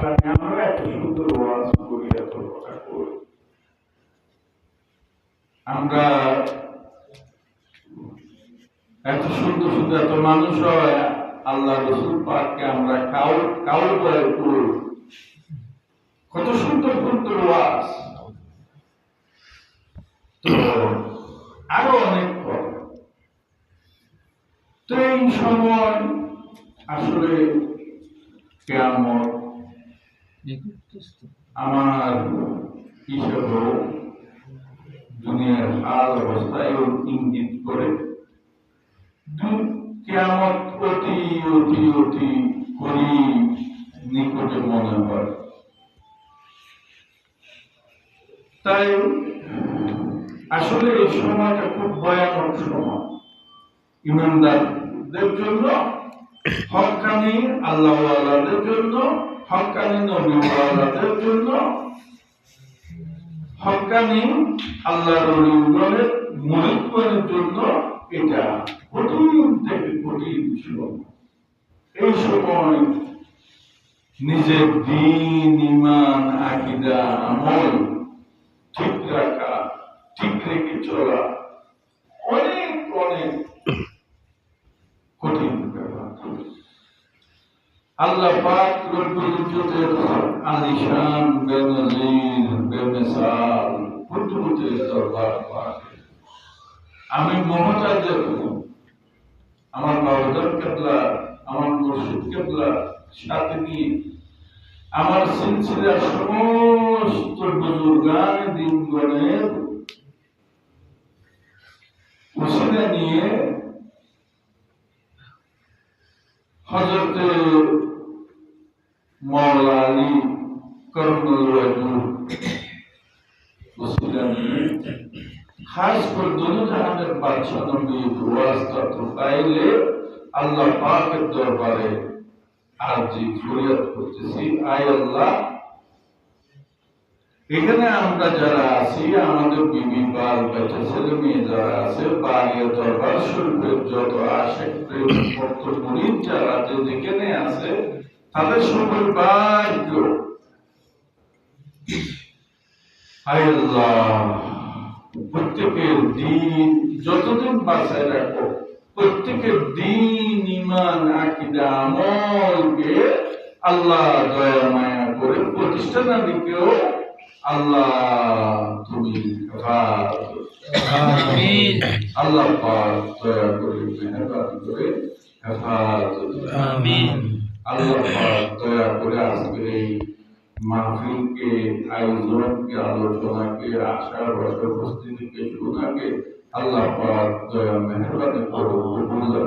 থাকলাম আমরা এত সুন্দর ওয়াজ করি এত কথা করি। আমরা এত সুন্দর সুন্দর এত মানুষ হয়, আল্লাহ রসুল পাককে আমরা কাউল কাউল করে করি কত সুন্দর সুন্দর ওয়াজ। তো আরও অনেক তো এই সময় আসলে কেমন আমার হিসেব দুনিয়ার হাল অবস্থায় ইঙ্গিত করে কেমন অতি অতি অতি করি নিকটে মনে হয়। তাই আসলে এই সময়টা খুব ভয়ানক সময়। ইমানদারদের জন্য হকানি আল্লাহওয়ালাদের জন্য জন্য জন্য এটা কঠিন থেকে কঠিন সময় এই সময় নিজের দিন ইমান আকিদা, আমল ঠিক রাখা, ঠিক রেখে চলা অনেক অনেক কঠিন। আল্লাহ পাক রব্বুল আলিশান বেমিসাল দরবার পাক। আমি আমার বাবুদার কেবলা, আমার মুর্শিদ কেবলা, সাথে নিয়ে আমার সিলসিলার সমস্ত বুজুর্গান দিনগণের ওসিলা নিয়ে হজরত মৌলা আলী খাস করে দোনো জাহানের বাদশাহ নবী ওয়াস্তা তো পাইলে আল্লাহ পাকের দরবারে আরজি ফরিয়াদ করতেছি। আয় আল্লাহ এখানে আমরা যারা আছি, আমাদের বিবি বাল বাচ্চা ছেলে মেয়ে যারা আছে বাড়িয়া দরবার শরীফের যত আসে মুরিদ যারা যে যেখানে আছে, তাদের সকল আল্লাহ, প্রত্যেকের দিন যতদিন বাঁচায় রাখো প্রত্যেকের দিন ইমান আকিদা, আমলকে আল্লাহ দয়া, মায়া করে প্রতিষ্ঠানাদিকেও আল্লাহ তুমি আল্লাহ দয়া করে মেহরবানি করে আল্লাহ দয়া করে আজকের এই মাহফিলকে আয়োজনকে আলোচনাকে আশার বছর উপস্থিতিকে শোনাকে আল্লাহ দয়া মেহরবানি করো কবুল আর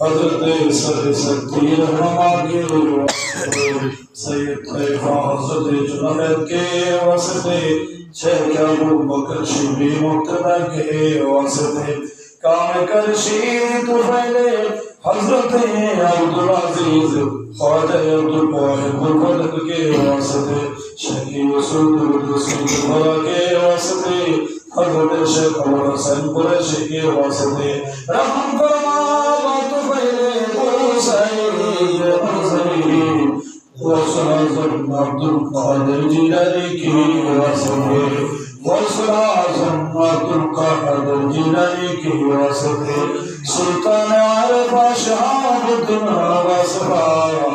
حضرت سر سید ہمارے سید خلیفہ حضرت جنب کے واسطے شہر ابو بکر شیبی مقتدہ کے واسطے، کام کر شیر تفیلے حضرت عبدالعزیز خواجہ عبدالبواہ قربت کے واسطے شیخی وسود الرسول بھرا کے واسطے، حضرت شیخ عمر حسین قریشی کے واسطے، رحم کرم وصلاة عبد القادر عليك وصلاة وصلاة عبد القادر عليك وصلاة سلطان عرب شهادتنا وصلاة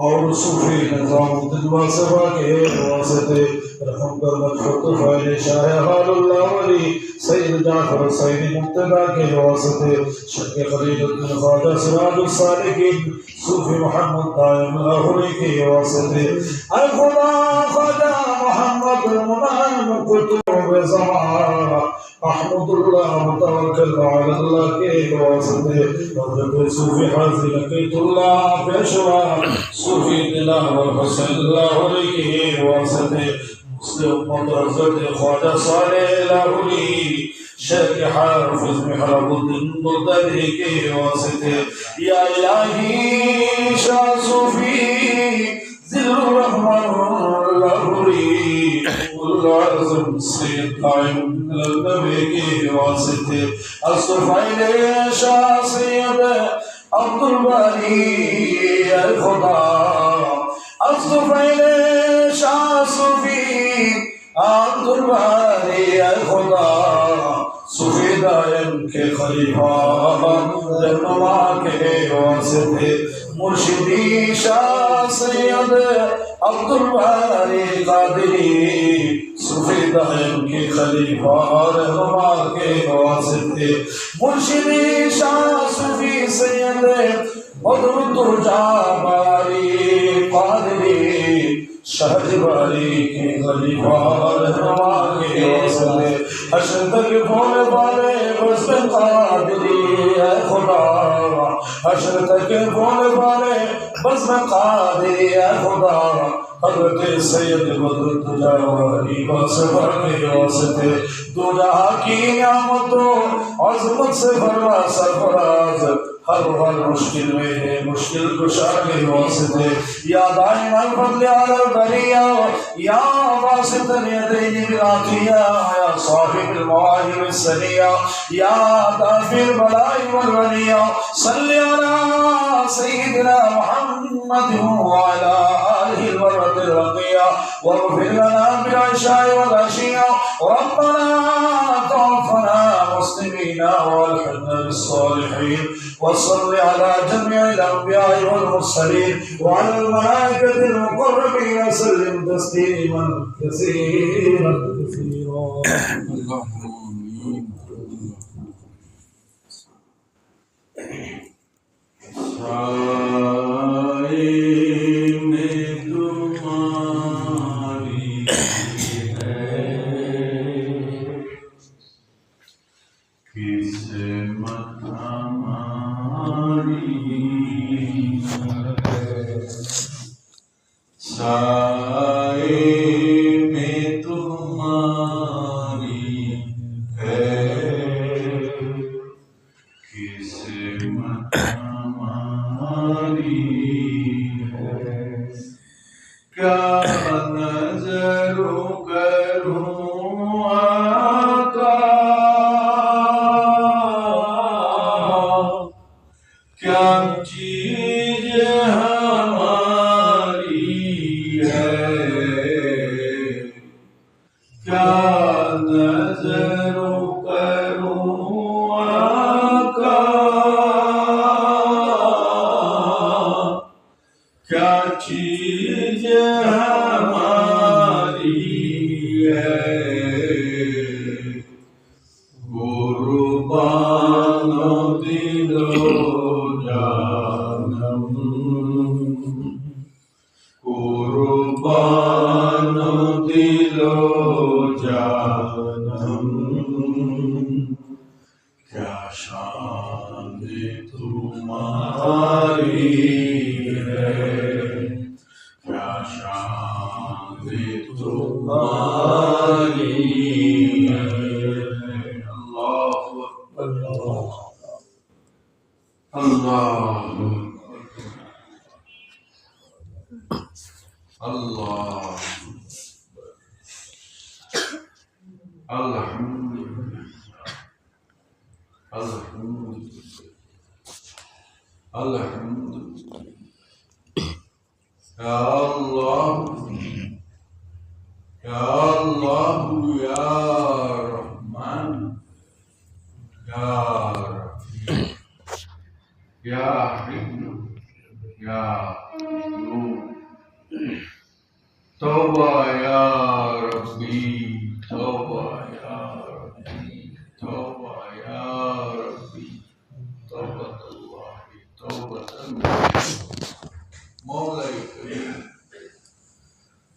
اور صوفی نظام دلوا سبا کے واسطے رحم کا مجھوت فائل شاہ حال اللہ علی، سید جعفر، سید مقتدہ کے واسطے شک خلیل الدین خواجہ سراج الصالحین، صوفی محمد قائم الاغلی کے واسطے۔ اے خدا خدا محمد منام كتب زمان أحمد الله متوكل على الله كيف واسطه وذكر صوفي حزي لقيت الله في أشواق. صوفي الله والحسن الله عليه واسطه مسلم مدرسة خواجة صالح له لي شك حافظ محراب الدين مدركي واسطه يا إلهي شاء صوفي القدسي قائم بالنبي واسطه الصفين شاصيب عبد الباري الخطا الصفين شاصفي عبد الباري الخطا صفي دائم کے خلیفہ رہنما کے واسطے مرشدی شاہ سید عبدالباری قادری، صوفی دہم کے خلیفہ رہنما کے واسد تھے۔ مرشدی شاہ صوفی سید بدر درجا باری قادری، شہد باری کے خلیفہ رہنما کے واسد تھے۔ اشتر کے بھول بارے بسن قادری، اے خدا۔ حشر تک بول بارے بس میں قادی اے خدا۔ حضرت سید بدر تجا واری بس بھرنے واسطے۔ دو جہاں کی نعمتوں، عظمت سے بھرا سرفراز۔ ہر وقت مشکل میں ہے، مشکل کشا کے واسطے۔ یا دائما فضل علی البریہ یا واسط الیدین راتیا یا صاحب المواہب السنیہ یا دافع بلائی والغنیہ صلی اللہ سیدنا محمد وعلا آلہ الورد الرقیہ۔ واغفر لنا بالعشاء والعشیہ۔ ربنا توفنا مسلمین والحمد للصالحین۔ وصل على جميع الأنبياء والمرسلين وعلى الملائكة المقربين وسلم تسليما كثيرا. كثيرا साए God. क्या चीज हमारी है الحمد لله الله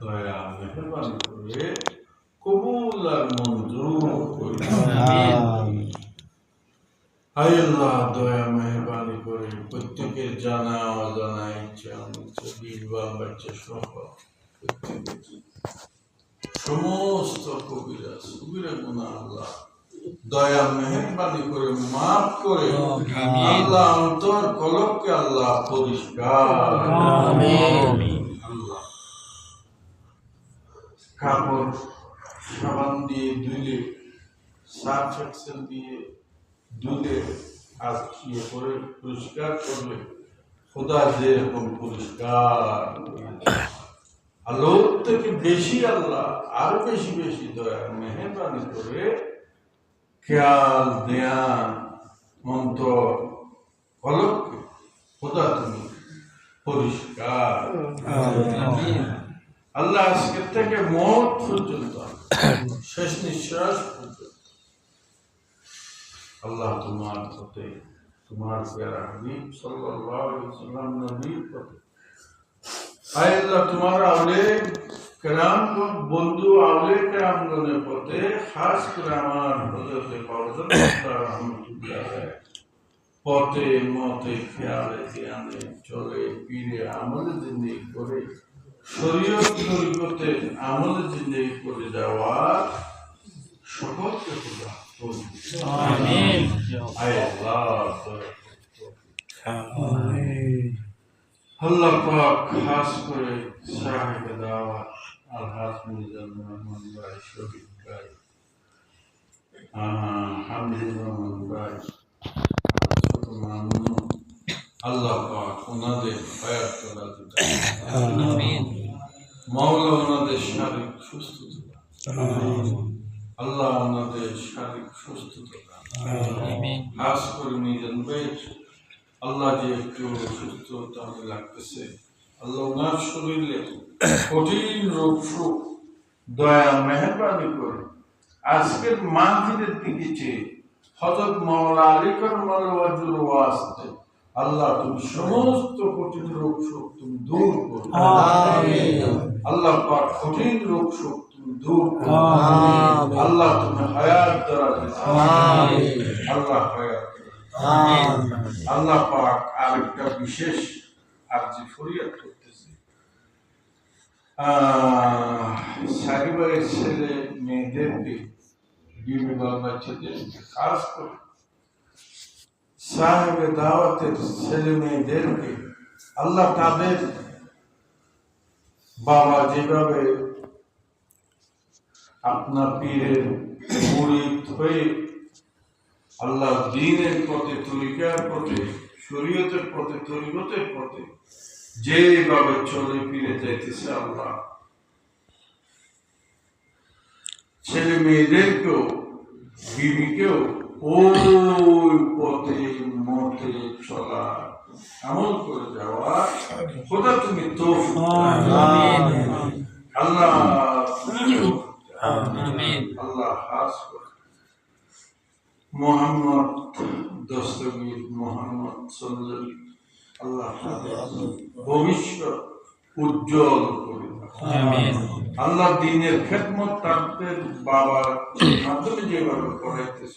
দয়া মেহরবানি করে কবুল আর মঞ্জুর করে। আল্লাহ দয়া মেহরবানি করে প্রত্যেকের জানা অজানা ইচ্ছা অনিচ্ছা বিবাহ বাচ্চা সহ সমস্ত কবিরা সুবিরা গুণা আল্লাহ দয়া মেহরবানি করে মাফ করে আল্লাহ অন্তর কলককে আল্লাহ পরিষ্কার। আল্লাহ কাপড়, সাবান দিয়ে ধুলে সার্ফ এক্সেল দিয়ে দুধে আজ ইয়ে করে? পরিষ্কার করলে খোদা যেরকম পরিষ্কার। আলোর থেকে বেশি আল্লাহ, আর বেশি বেশি দয়া, মেহরবানি করে খেয়াল, ধ্যান অন্তর কলককে খোদা তুমি পরিষ্কার। আল্লাহ আজকের থেকে মত পর্যন্ত শেষ নিঃশ্বাস পর্যন্ত। আল্লাহ তোমার হতে তোমার পেয়ারা হাবিব সাল্লাম নবীর পথে। আল্লাহ, তোমার আউলে কেরামগণ, বন্ধু আউলে কেরামগণের পথে খাস করে আমার হজরতে বর্জন পথে, মতে, খেয়ালে, জ্ঞানে, চলে পীরে আমলে জিন্দি করে শরীয়ত তরিকতে আমলে জিন্দেগি করে যাওয়া সকলকে খোদা আমিন। আল্লাহ আল্লাহ পাক খাস করে সাহেব দাওয়া আলহাজ মিজান রহমান ভাই শহীদ ভাই। হামিদুর রহমান ভাই ছোট মামুন। আল্লাহ পাক ওনাদের হায়াত মাওলা ওনাদের শারীরিক সুস্থতা আল্লাহ ওনাদের শারীরিক সুস্থতা খাস করে নিজের বেশ। আল্লাহ যে একটু সুস্থতা লাগতেছে। আল্লাহ ওনার শরীরে কঠিন রোগ সুখ দয়া মেহরবানি করে আজকের মাহফিলের দিকে চেয়ে হজরত মাওলা আলী করমাল ওয়াজুর ওয়াস্তে আল্লাহ তুমি সমস্ত কঠিন রোগ শোক তুমি দূর করো। আল্লাহ পাক কঠিন রোগ শোক তুমি দূর করো। আল্লাহ তুমি হায়াত দ্বারা আল্লাহ হায়াত আল্লাহ পাক আরেকটা বিশেষ আর যে ফরিয়াদ করতেছে। আহ, সারিবারের ছেলে মেয়েদেরকে বিবি বাল বাচ্চাদেরকে খাস করে সাহেবে দাওয়াতের ছেলে মেয়েদেরকে আল্লাহ তাদের বাবা যেভাবে আপনার পীরের মুরিদ হয়ে আল্লাহ দিনের পথে, তরিকার পথে, শরীয়তের পথে তরিকতের পথে যেভাবে চলে ফিরে যাইতেছে আল্লাহ। ছেলে মেয়েদেরকেও, বিবিকেও ওই পথে মতে চলা আমল করে যাওয়া খোদা তুমি দাও। আল্লাহ আল্লাহ হাস মোহাম্মদ দস্তগীর মোহাম্মদ সঞ্জল আল্লাহ ভবিষ্যৎ উজ্জ্বল করে আল্লাহ দিনের খেদমত তাদের বাবার মাধ্যমে যেভাবে করাইতেছ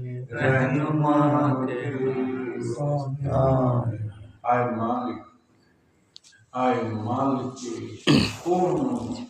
Ai, Malik, ai, Malik, como